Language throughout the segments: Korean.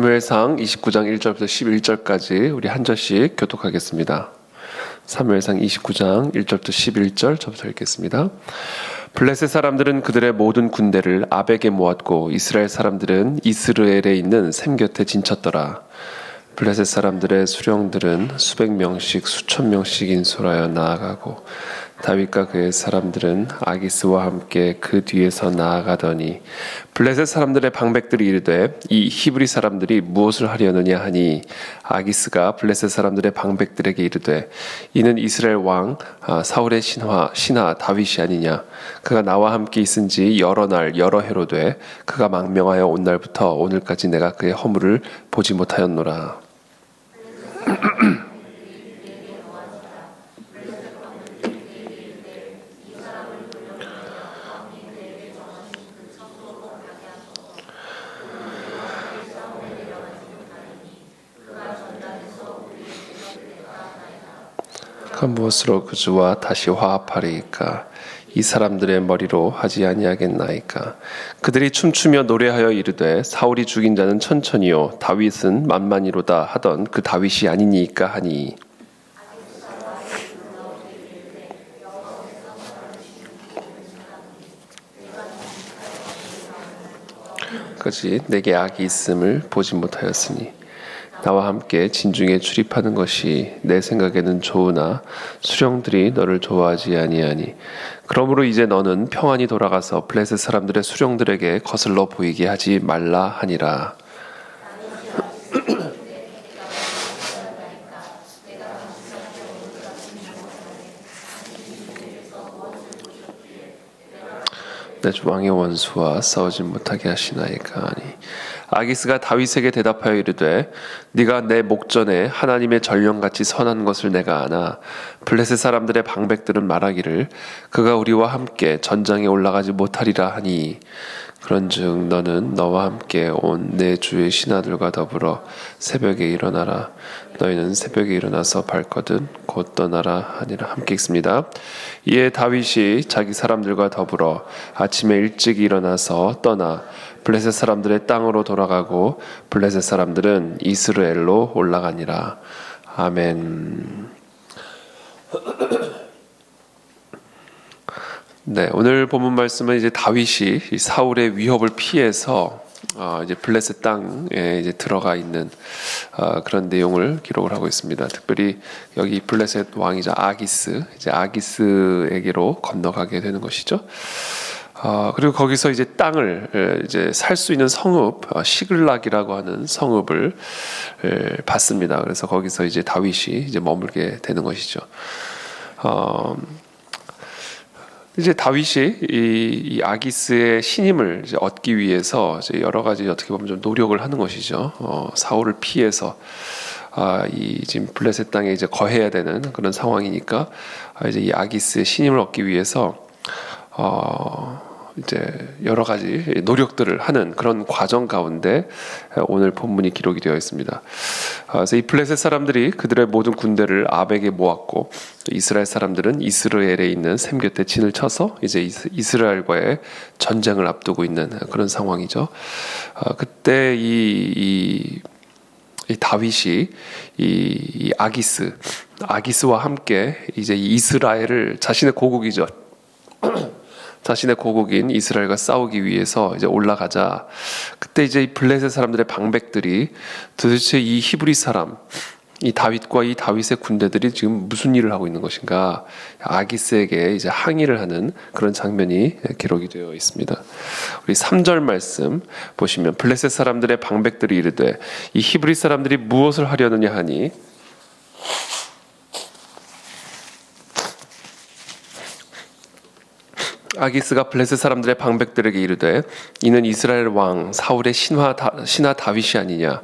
사무엘상 29장 1절부터 11절까지 우리 한 절씩 교독하겠습니다. 사무엘상 29장 1절부터 11절 저부터 읽겠습니다. 블레셋 사람들은 그들의 모든 군대를 아벡에 모았고 이스라엘 사람들은 이스르엘에 있는 샘 곁에 진쳤더라. 블레셋 사람들의 수령들은 수백 명씩 수천 명씩 인솔하여 나아가고 다윗과 그의 사람들은 아기스와 함께 그 뒤에서 나아가더니 블레셋 사람들의 방백들이 이르되 이 히브리 사람들이 무엇을 하려느냐 하니 아기스가 블레셋 사람들의 방백들에게 이르되 이는 이스라엘 왕 아, 사울의 신하 신하 다윗이 아니냐. 그가 나와 함께 있은지 여러 날 여러 해로 돼 그가 망명하여 온 날부터 오늘까지 내가 그의 허물을 보지 못하였노라 그 무엇으로 그주와 다시 화합하리이까? 이 사람들의 머리로 하지 아니하겠나이까? 그들이 춤추며 노래하여 이르되 사울이 죽인 자는 천천히요 다윗은 만만이로다 하던 그 다윗이 아니니까 하니. 그지 내게 악이 있음을 보지 못하였으니 나와 함께 진중에 출입하는 것이 내 생각에는 좋으나 수령들이 너를 좋아하지 아니하니. 그러므로 이제 너는 평안히 돌아가서 블레셋 사람들의 수령들에게 거슬러 보이게 하지 말라 하니라 내 왕의 원수와 싸우지 못하게 하시나이까 하니. 아기스가 다윗에게 대답하여 이르되 네가 내 목전에 하나님의 전령같이 선한 것을 내가 아나 블레셋 사람들의 방백들은 말하기를 그가 우리와 함께 전장에 올라가지 못하리라 하니 그런즉 너는 너와 함께 온 내 주의 신하들과 더불어 새벽에 일어나라 너희는 새벽에 일어나서 발거든 곧 떠나라 하니라 함께 읽습니다. 이에 다윗이 자기 사람들과 더불어 아침에 일찍 일어나서 떠나 블레셋 사람들의 땅으로 돌아가고 블레셋 사람들은 이스라엘로 올라가니라. 아멘. 네, 오늘 본문 말씀은 이제 다윗이 사울의 위협을 피해서 어, 이제 블레셋 땅에 이제 들어가 있는 어, 그런 내용을 기록을 하고 있습니다. 특별히 여기 블레셋 왕이자 아기스, 이제 아기스에게로 건너가게 되는 것이죠. 어, 그리고 거기서 이제 땅을 이제 살 수 있는 성읍 어, 시글락이라고 하는 성읍을 에, 받습니다. 그래서 거기서 이제 다윗이 이제 머물게 되는 것이죠. 어, 이제 다윗이 이, 이 아기스의 신임을 얻기 위해서 여러 가지 어떻게 보면 좀 노력을 하는 것이죠. 어, 사울을 피해서 아, 이 지금 블레셋 땅에 이제 거해야 되는 그런 상황이니까 아, 이제 이 아기스의 신임을 얻기 위해서 어, 이제 여러 가지 노력들을 하는 그런 과정 가운데 오늘 본문이 기록이 되어 있습니다. 아, 그래서 이 블레셋 사람들이 그들의 모든 군대를 아벡에 모았고 이스라엘 사람들은 이스라엘에 있는 샘 곁에 진을 쳐서 이제 이스라엘과의 전쟁을 앞두고 있는 그런 상황이죠. 아, 그때 이, 이, 이 다윗이 이, 이 아기스 아기스와 함께 이제 이스라엘을 자신의 고국이죠. 자신의 고국인 이스라엘과 싸우기 위해서 이제 올라가자 그때 이제 블레셋 사람들의 방백들이 도대체 이 히브리 사람 이 다윗과 이 다윗의 군대들이 지금 무슨 일을 하고 있는 것인가 아기스에게 이제 항의를 하는 그런 장면이 기록이 되어 있습니다. 우리 3절 말씀 보시면 블레셋 사람들의 방백들이 이르되 이 히브리 사람들이 무엇을 하려느냐 하니 아기스가 블레셋 사람들의 방백들에게 이르되 이는 이스라엘 왕 사울의 신하, 다, 신하 다윗이 아니냐?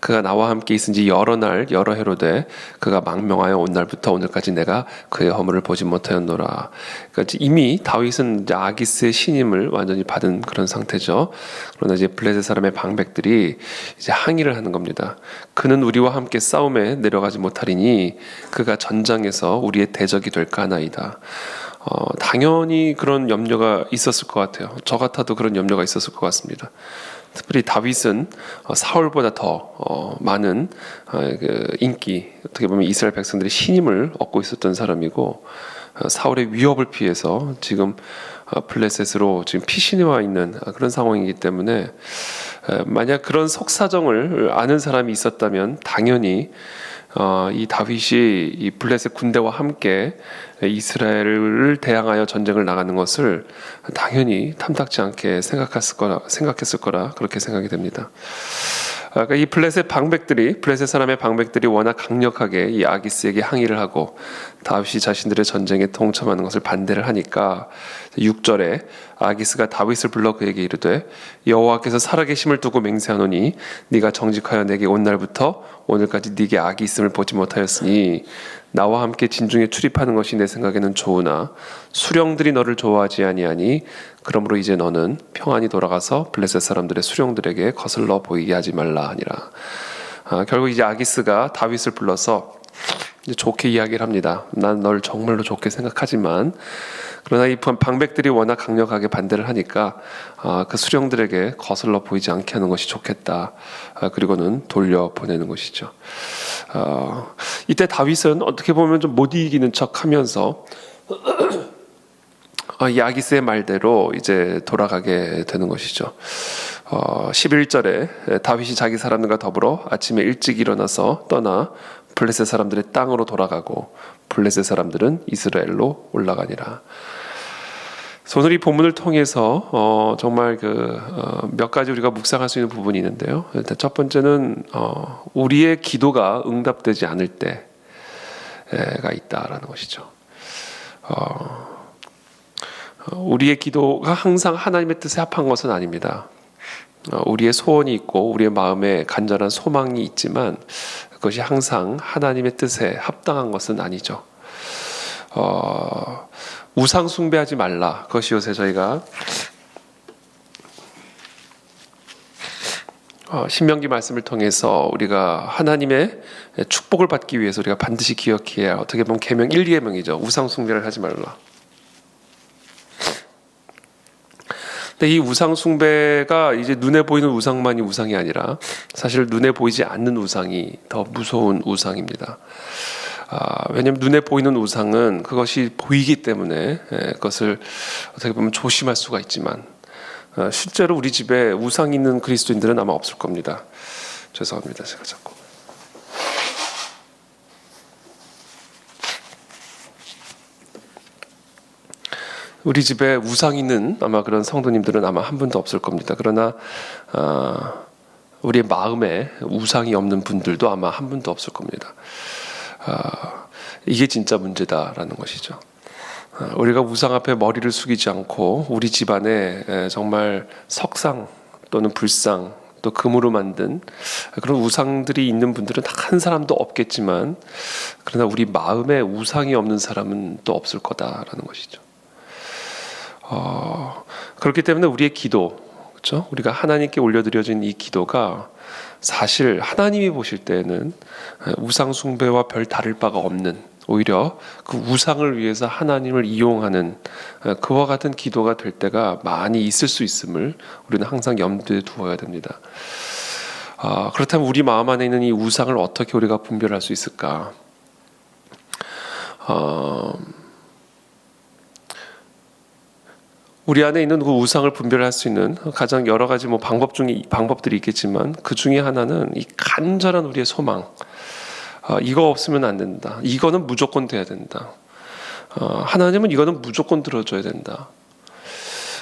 그가 나와 함께 있은 지 여러 날 여러 해로 돼 그가 망명하여 온 날부터 오늘까지 내가 그의 허물을 보지 못하였노라. 그러니까 이미 다윗은 아기스의 신임을 완전히 받은 그런 상태죠. 그러나 이제 블레셋 사람의 방백들이 이제 항의를 하는 겁니다. 그는 우리와 함께 싸움에 내려가지 못하리니 그가 전장에서 우리의 대적이 될까 하나이다 어, 당연히 그런 염려가 있었을 것 같아요. 저 같아도 그런 염려가 있었을 것 같습니다. 특별히 다윗은 어, 사울보다 더 어, 많은 어, 그 인기, 어떻게 보면 이스라엘 백성들의 신임을 얻고 있었던 사람이고 어, 사울의 위협을 피해서 지금 어, 블레셋으로 지금 피신해 와 있는 어, 그런 상황이기 때문에 에, 만약 그런 속사정을 아는 사람이 있었다면 당연히 어, 이 다윗이 이 블레셋 군대와 함께 이스라엘을 대항하여 전쟁을 나가는 것을 당연히 탐탁지 않게 생각했을 거라 생각했을 거라 그렇게 생각이 됩니다. 아까 이 블레셋 방백들이 블레셋 사람의 방백들이 워낙 강력하게 이 아기스에게 항의를 하고 다윗이 자신들의 전쟁에 동참하는 것을 반대를 하니까 6절에 아기스가 다윗을 불러 그에게 이르되 여호와께서 살아계심을 두고 맹세하노니 네가 정직하여 내게 온 날부터 오늘까지 네게 악이 있음을 보지 못하였으니 나와 함께 진중에 출입하는 것이 내 생각에는 좋으나 수령들이 너를 좋아하지 아니하니 그러므로 이제 너는 평안히 돌아가서 블레셋 사람들의 수령들에게 거슬러 보이게 하지 말라 하니라. 아, 결국 이제 아기스가 다윗을 불러서 이제 좋게 이야기를 합니다. 난 널 정말로 좋게 생각하지만 그러나 이 방백들이 워낙 강력하게 반대를 하니까 아, 그 수령들에게 거슬러 보이지 않게 하는 것이 좋겠다. 아, 그리고는 돌려 보내는 것이죠. 어, 이때 다윗은 어떻게 보면 좀 못 이기는 척하면서 어, 이 아기스의 말대로 이제 돌아가게 되는 것이죠. 어, 11절에 다윗이 자기 사람들과 더불어 아침에 일찍 일어나서 떠나 블레셋 사람들의 땅으로 돌아가고 블레셋 사람들은 이스라엘로 올라가니라. 오늘 이 본문을 통해서 어, 정말 그몇 가지 우리가 묵상할 수 있는 부분이 있는데요. 일단 첫 번째는 어, 우리의 기도가 응답되지 않을 때가 있다라는 것이죠. 어, 어, 우리의 기도가 항상 하나님의 뜻에 합한 것은 아닙니다. 어, 우리의 소원이 있고 우리의 마음에 간절한 소망이 있지만 그것이 항상 하나님의 뜻에 합당한 것은 아니죠. 어, 우상 숭배하지 말라. 그것이 요새 저희가 어, 신명기 말씀을 통해서 우리가 하나님의 축복을 받기 위해서 우리가 반드시 기억해야 어떻게 보면 계명 1, 2계명이죠. 우상 숭배를 하지 말라. 근데 이 우상 숭배가 이제 눈에 보이는 우상만이 우상이 아니라 사실 눈에 보이지 않는 우상이 더 무서운 우상입니다. 아, 왜냐하면 눈에 보이는 우상은 그것이 보이기 때문에 예, 그것을 어떻게 보면 조심할 수가 있지만 어, 실제로 우리 집에 우상 있는 그리스도인들은 아마 없을 겁니다. 죄송합니다. 제가 자꾸. 우리 집에 우상 있는 아마 그런 성도님들은 아마 한 분도 없을 겁니다. 그러나 어, 우리의 마음에 우상이 없는 분들도 아마 한 분도 없을 겁니다. 어, 이게 진짜 문제다라는 것이죠. 어, 우리가 우상 앞에 머리를 숙이지 않고 우리 집안에 에, 정말 석상 또는 불상 또 금으로 만든 그런 우상들이 있는 분들은 한 사람도 없겠지만 그러나 우리 마음에 우상이 없는 사람은 또 없을 거다라는 것이죠. 어, 그렇기 때문에 우리의 기도, 그렇죠? 우리가 하나님께 올려드려진 이 기도가 사실 하나님이 보실 때는 우상 숭배와 별 다를 바가 없는 오히려 그 우상을 위해서 하나님을 이용하는 그와 같은 기도가 될 때가 많이 있을 수 있음을 우리는 항상 염두에 두어야 됩니다. 아, 그렇다면 우리 마음 안에 있는 이 우상을 어떻게 우리가 분별할 수 있을까? 어, 우리 안에 있는 그 우상을 분별할 수 있는 가장 여러 가지 뭐 방법 중에 방법들이 있겠지만 그 중에 하나는 이 간절한 우리의 소망. 어, 이거 없으면 안 된다. 이거는 무조건 돼야 된다. 어, 하나님은 이거는 무조건 들어줘야 된다.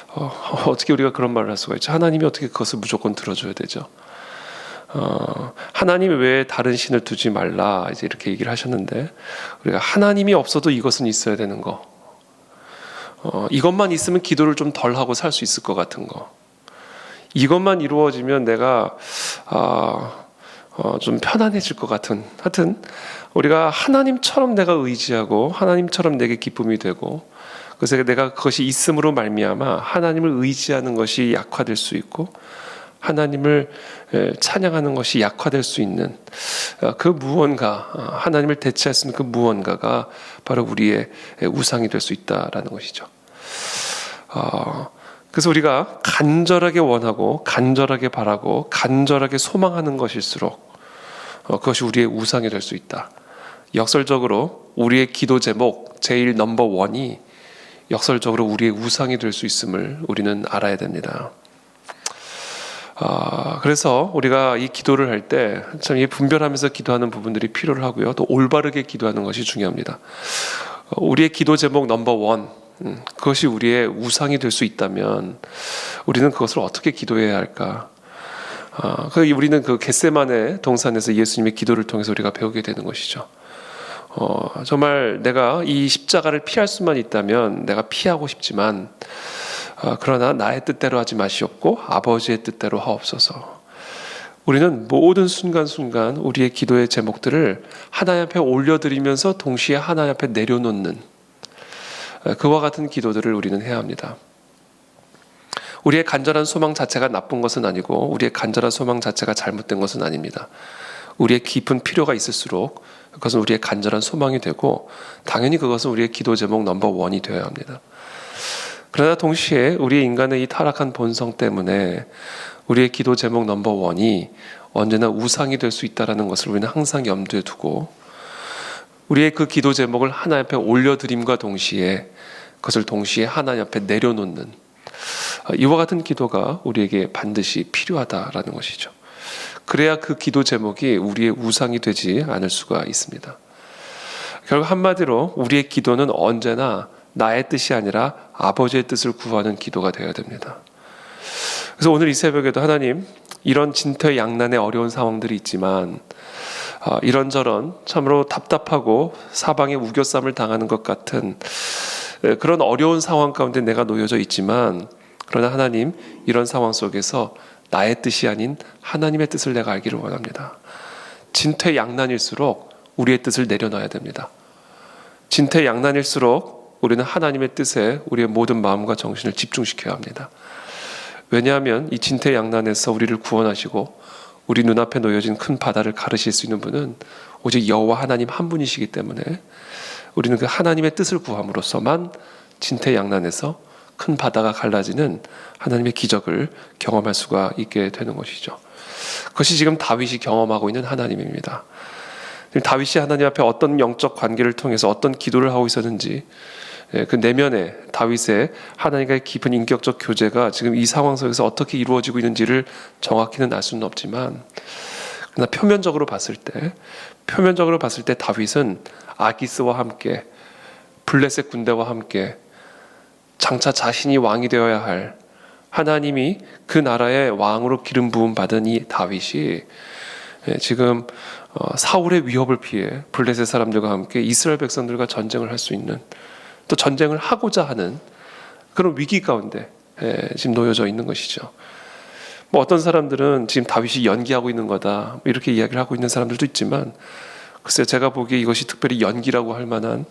어, 어떻게 우리가 그런 말을 할 수가 있죠? 하나님이 어떻게 그것을 무조건 들어줘야 되죠? 어, 하나님 외에 다른 신을 두지 말라 이제 이렇게 얘기를 하셨는데 우리가 하나님이 없어도 이것은 있어야 되는 거. 어, 이것만 있으면 기도를 좀 덜 하고 살 수 있을 것 같은 거. 이것만 이루어지면 내가 아, 어, 좀 편안해질 것 같은. 하여튼 우리가 하나님처럼 내가 의지하고 하나님처럼 내게 기쁨이 되고 그래서 내가 그것이 있음으로 말미암아 하나님을 의지하는 것이 약화될 수 있고 하나님을 에, 찬양하는 것이 약화될 수 있는 어, 그 무언가 어, 하나님을 대체할 수 있는 그 무언가가 바로 우리의 에, 우상이 될 수 있다라는 것이죠. 어, 그래서 우리가 간절하게 원하고 간절하게 바라고 간절하게 소망하는 것일수록 어, 그것이 우리의 우상이 될 수 있다. 역설적으로 우리의 기도 제목 제일 넘버 원이 역설적으로 우리의 우상이 될 수 있음을 우리는 알아야 됩니다. 아, 그래서 우리가 이 기도를 할 때 참 이 분별하면서 기도하는 부분들이 필요를 하고요. 또 올바르게 기도하는 것이 중요합니다. 어, 우리의 기도 제목 넘버 원 음, 그것이 우리의 우상이 될 수 있다면 우리는 그것을 어떻게 기도해야 할까? 아, 그 우리는 그 겟세만의 동산에서 예수님의 기도를 통해서 우리가 배우게 되는 것이죠. 어, 정말 내가 이 십자가를 피할 수만 있다면 내가 피하고 싶지만 어, 그러나 나의 뜻대로 하지 마시옵고 아버지의 뜻대로 하옵소서. 우리는 모든 순간순간 우리의 기도의 제목들을 하나님 앞에 올려드리면서 동시에 하나님 앞에 내려놓는 어, 그와 같은 기도들을 우리는 해야 합니다. 우리의 간절한 소망 자체가 나쁜 것은 아니고 우리의 간절한 소망 자체가 잘못된 것은 아닙니다. 우리의 깊은 필요가 있을수록 그것은 우리의 간절한 소망이 되고 당연히 그것은 우리의 기도 제목 넘버 원이 되어야 합니다. 그러나 동시에 우리 인간의 이 타락한 본성 때문에 우리의 기도 제목 넘버 원이 언제나 우상이 될 수 있다는 것을 우리는 항상 염두에 두고 우리의 그 기도 제목을 하나님 앞에 올려드림과 동시에 그것을 동시에 하나님 앞에 내려놓는 이와 같은 기도가 우리에게 반드시 필요하다라는 것이죠. 그래야 그 기도 제목이 우리의 우상이 되지 않을 수가 있습니다. 결국 한마디로 우리의 기도는 언제나 나의 뜻이 아니라 아버지의 뜻을 구하는 기도가 되어야 됩니다. 그래서 오늘 이 새벽에도 하나님 이런 진퇴 양난의 어려운 상황들이 있지만 어, 이런저런 참으로 답답하고 사방에 우겨쌈을 당하는 것 같은 그런 어려운 상황 가운데 내가 놓여져 있지만 그러나 하나님 이런 상황 속에서 나의 뜻이 아닌 하나님의 뜻을 내가 알기를 원합니다. 진퇴양난일수록 우리의 뜻을 내려놔야 됩니다. 진퇴양난일수록 우리는 하나님의 뜻에 우리의 모든 마음과 정신을 집중시켜야 합니다. 왜냐하면 이 진퇴양난에서 우리를 구원하시고 우리 눈앞에 놓여진 큰 바다를 가르실 수 있는 분은 오직 여호와 하나님 한 분이시기 때문에 우리는 그 하나님의 뜻을 구함으로써만 진퇴양난에서 큰 바다가 갈라지는 하나님의 기적을 경험할 수가 있게 되는 것이죠. 그것이 지금 다윗이 경험하고 있는 하나님입니다. 다윗이 하나님 앞에 어떤 영적 관계를 통해서 어떤 기도를 하고 있었는지 예, 그 내면에 다윗의 하나님과의 깊은 인격적 교제가 지금 이 상황 속에서 어떻게 이루어지고 있는지를 정확히는 알 수는 없지만 그러나 표면적으로 봤을 때 표면적으로 봤을 때 다윗은 아기스와 함께 블레셋 군대와 함께 장차 자신이 왕이 되어야 할 하나님이 그 나라의 왕으로 기름 부음 받은 이 다윗이 예, 지금 어, 사울의 위협을 피해 블레셋 사람들과 함께 이스라엘 백성들과 전쟁을 할 수 있는 또 전쟁을 하고자 하는 그런 위기 가운데 예, 지금 놓여져 있는 것이죠. 뭐 어떤 사람들은 지금 다윗이 연기하고 있는 거다 뭐 이렇게 이야기를 하고 있는 사람들도 있지만 글쎄 제가 보기에 이것이 특별히 연기라고 할 만한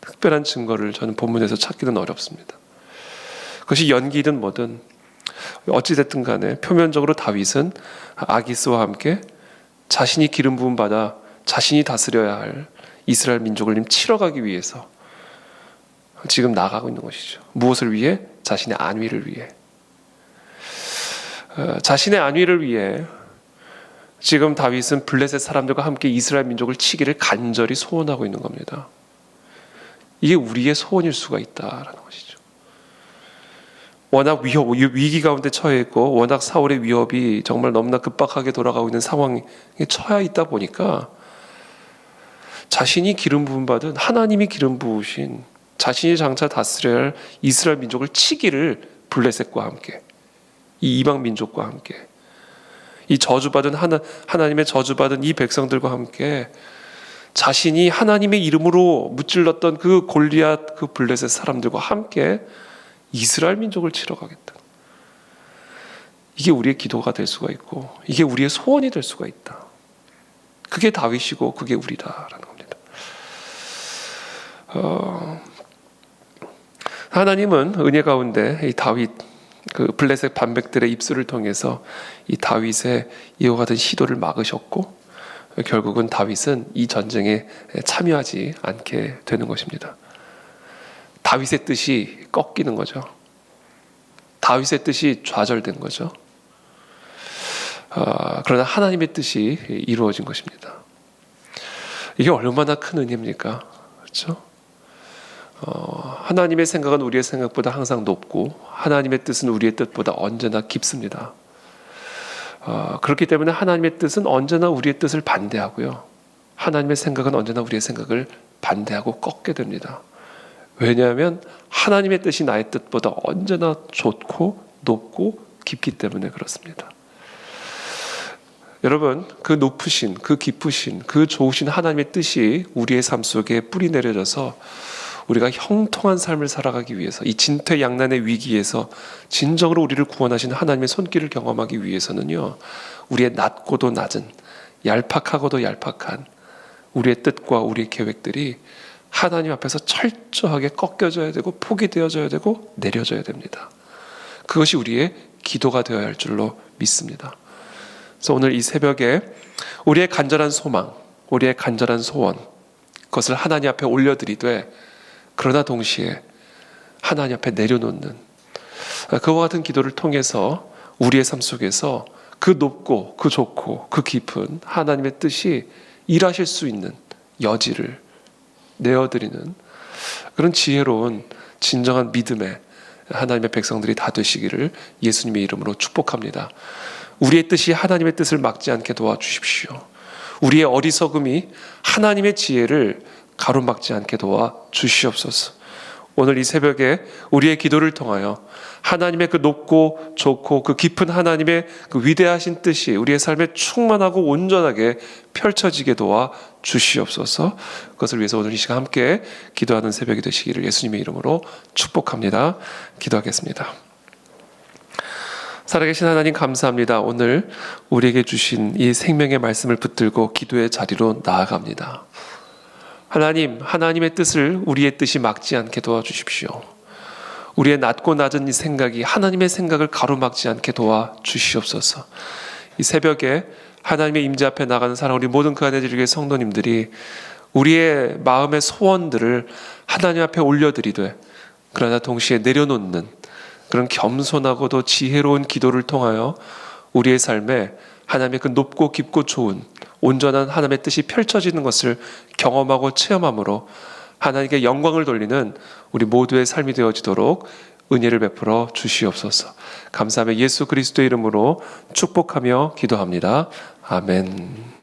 특별한 증거를 저는 본문에서 찾기는 어렵습니다. 그것이 연기든 뭐든 어찌됐든 간에 표면적으로 다윗은 아기스와 함께 자신이 기름 부음 받아 자신이 다스려야 할 이스라엘 민족을 치러가기 위해서 지금 나가고 있는 것이죠. 무엇을 위해? 자신의 안위를 위해. 어, 자신의 안위를 위해 지금 다윗은 블레셋 사람들과 함께 이스라엘 민족을 치기를 간절히 소원하고 있는 겁니다. 이게 우리의 소원일 수가 있다라는 것이죠. 워낙 위협, 위기 가운데 처해 있고 워낙 사울의 위협이 정말 너무나 급박하게 돌아가고 있는 상황에 처해 있다 보니까 자신이 기름 부음 받은 하나님이 기름 부으신 자신이 장차 할 이스라엘 민족을 치기를 블레셋과 함께 이 이방 민족과 함께 이 저주받은 하나, 하나님의 저주받은 이 백성들과 함께 자신이 하나님의 이름으로 무찔렀던 그 골리앗 그 블레셋 사람들과 함께 이스라엘 민족을 치러 가겠다. 이게 우리의 기도가 될 수가 있고 이게 우리의 소원이 될 수가 있다. 그게 다윗이고 그게 우리다라는 겁니다. 어, 하나님은 은혜 가운데 이 다윗 그 블레셋 반백들의 입술을 통해서 이 다윗의 이와 같은 시도를 막으셨고 결국은 다윗은 이 전쟁에 참여하지 않게 되는 것입니다. 다윗의 뜻이 꺾이는 거죠. 다윗의 뜻이 좌절된 거죠. 아, 그러나 하나님의 뜻이 이루어진 것입니다. 이게 얼마나 큰 은혜입니까? 그렇죠? 어, 하나님의 생각은 우리의 생각보다 항상 높고 하나님의 뜻은 우리의 뜻보다 언제나 깊습니다. 어, 그렇기 때문에 하나님의 뜻은 언제나 우리의 뜻을 반대하고요. 하나님의 생각은 언제나 우리의 생각을 반대하고 꺾게 됩니다. 왜냐하면 하나님의 뜻이 나의 뜻보다 언제나 좋고 높고 깊기 때문에 그렇습니다. 여러분, 그 높으신, 그 깊으신, 그 좋으신 하나님의 뜻이 우리의 삶 속에 뿌리 내려져서 우리가 형통한 삶을 살아가기 위해서 이 진퇴양난의 위기에서 진정으로 우리를 구원하신 하나님의 손길을 경험하기 위해서는요. 우리의 낮고도 낮은 얄팍하고도 얄팍한 우리의 뜻과 우리의 계획들이 하나님 앞에서 철저하게 꺾여져야 되고 포기되어져야 되고 내려져야 됩니다. 그것이 우리의 기도가 되어야 할 줄로 믿습니다. 그래서 오늘 이 새벽에 우리의 간절한 소망, 우리의 간절한 소원, 그것을 하나님 앞에 올려드리되 그러나 동시에 하나님 앞에 내려놓는 그와 같은 기도를 통해서 우리의 삶 속에서 그 높고 그 좋고 그 깊은 하나님의 뜻이 일하실 수 있는 여지를 내어드리는 그런 지혜로운 진정한 믿음의 하나님의 백성들이 다 되시기를 예수님의 이름으로 축복합니다. 우리의 뜻이 하나님의 뜻을 막지 않게 도와주십시오. 우리의 어리석음이 하나님의 지혜를 가로막지 않게 도와 주시옵소서. 오늘 이 새벽에 우리의 기도를 통하여 하나님의 그 높고 좋고 그 깊은 하나님의 그 위대하신 뜻이 우리의 삶에 충만하고 온전하게 펼쳐지게 도와 주시옵소서. 그것을 위해서 오늘 이 시간 함께 기도하는 새벽이 되시기를 예수님의 이름으로 축복합니다. 기도하겠습니다. 살아계신 하나님 감사합니다. 오늘 우리에게 주신 이 생명의 말씀을 붙들고 기도의 자리로 나아갑니다. 하나님, 하나님의 뜻을 우리의 뜻이 막지 않게 도와주십시오. 우리의 낮고 낮은 이 생각이 하나님의 생각을 가로막지 않게 도와주시옵소서. 이 새벽에 하나님의 임재 앞에 나가는 사랑 우리 모든 그 안에 들리게 성도님들이 우리의 마음의 소원들을 하나님 앞에 올려드리되 그러나 동시에 내려놓는 그런 겸손하고도 지혜로운 기도를 통하여 우리의 삶에 하나님의 그 높고 깊고 좋은 온전한 하나님의 뜻이 펼쳐지는 것을 경험하고 체험함으로 하나님께 영광을 돌리는 우리 모두의 삶이 되어지도록 은혜를 베풀어 주시옵소서. 감사하며 예수 그리스도의 이름으로 축복하며 기도합니다. 아멘.